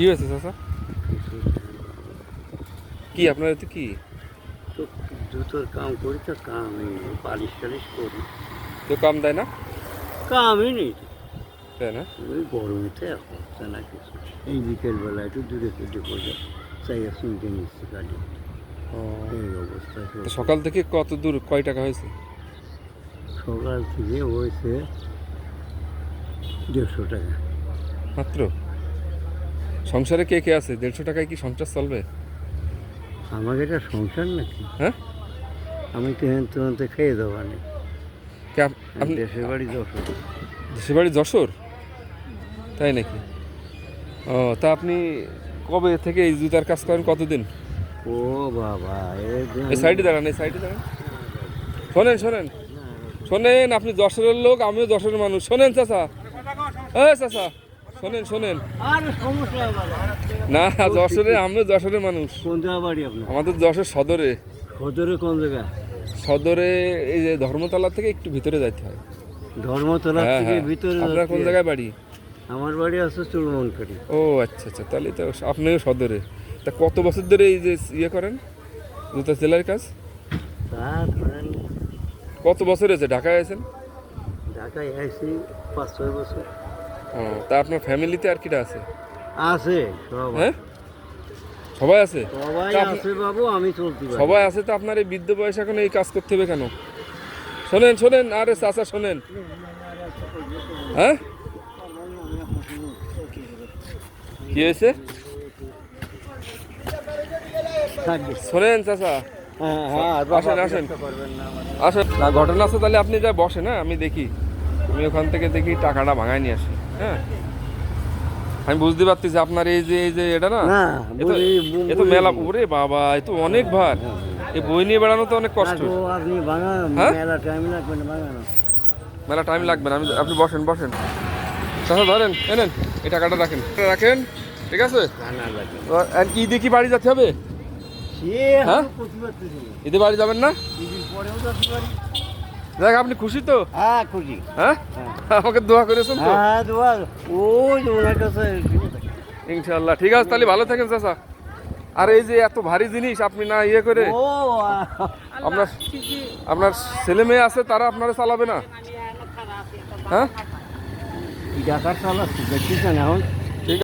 কি হয়েছে চাচা? কি আপনার এতে কি? তো জুতোর কাম করি তো কামই নেই পালিশ টালিশ করি। তো কাম দেয় না? কামই নেই তাই না? ওই গরমেতে হচ্ছে না কিছু। এই বিকেলবেলা একটু দূরে কেটে পড়ে চাই শুনতে নিচ্ছি গাড়ি এই অবস্থা সকাল থেকে কত দূর কয় টাকা হয়েছে? সকাল থেকে হয়েছে দেড়শো টাকা। মাত্র? সংসারে কে কে আছে? দেড়শো টাকায় কি সংসার চলবে? আমাকে এটা সংসার নাকি? হ্যাঁ? আমি তো তুলতে খেয়ে দেবো কে আপনি দেশের বাড়ি দশ দেশের বাড়ি যশোর? তাই নাকি? ও তা আপনি কবে থেকে এই জুতার কাজ করেন? কতদিন? ও বাবা এই সাইডে দাঁড়ান এই সাইডে দাঁড়ান। শোনেন শোনেন। শোনেন আপনি যশোরের লোক আমিও যশোরের মানুষ। শোনেন চাচা। এ চাচা। শোনেন শোনেন। না যশোরে আমিও যশোরের মানুষ। কোন জায়গা বাড়ি আপনার? আমাদের যশোর সদরে। সদরে কোন জায়গা সদরে এই যে ধর্মতলা থেকে একটু ভিতরে যাইতে হয়। ধর্মতলা হ্যাঁ থেকে হ্যাঁ। ভিতরে আপনার কোন জায়গায় বাড়ি? আমার বাড়ি আছে চুলমনকারি ও আচ্ছা আচ্ছা। তাহলে তো আপনিও সদরে। তা কত বছর ধরে এই যে ইয়ে করেন? জুতা সেলার কাজ? কত বছর হয়েছে? ঢাকায় আছেন? ঢাকায় আইসি পাঁচ ছয় বছর। তা আপনার ফ্যামিলিতে আর কিটা আছে? আছে হ্যাঁ? সবাই আছে? সবাই আছে বাবু আমি চলতে পারি। সবাই আছে তো আপনার এই বৃদ্ধ বয়স এখন এই কাজ করতে হবে কেন? শোনেন শোনেন আরে চাচা শোনেন। হ্যাঁ? কি হয়েছে। শোনেন চাচা। হ্যাঁ হ্যাঁ আসেন, আসেন। আসেন। না ঘটনা আছে তাহলে আপনি যা বসে না আমি দেখি। আমি ওখান থেকে দেখি টাকাটা ভাঙায় নিয়ে আসি। হ্যাঁ। আমি বুঝতে পারতেছি আপনার এই যে এই যে এটা না? এ তো মেলা ওরে বাবা এ তো অনেক ভার। এই বই নিয়ে বেড়ানো তো অনেক কষ্ট। হ্যাঁ? মেলা টাইম লাগবে না আমি আপনি বসেন বসেন। চাচা ধরেন এনেন এই টাকাটা রাখেন। রাখেন ঠিক আছে? আর কি দেখি বাড়ি যেতে হবে? হ্যাঁ? ঈদে বাড়ি যাবেন না? দেখ আপনি খুশি তো? হ্যাঁ খুশি। হ্যাঁ? হ্যাঁ। আমাকে দোয়া করেছেন তো? হ্যাঁ দোয়া। ওই ওনার কাছে ইনশাল্লাহ ঠিক আছে তাহলে ভালো থাকেন চাচা। আর এই যে এত ভারী জিনিস আপনি না ইয়ে করে? আপনার আপনার ছেলে মেয়ে আছে তারা আপনারা চালাবে না? হ্যাঁ? টাকার চালাচ্ছি দেখছিস না এখন?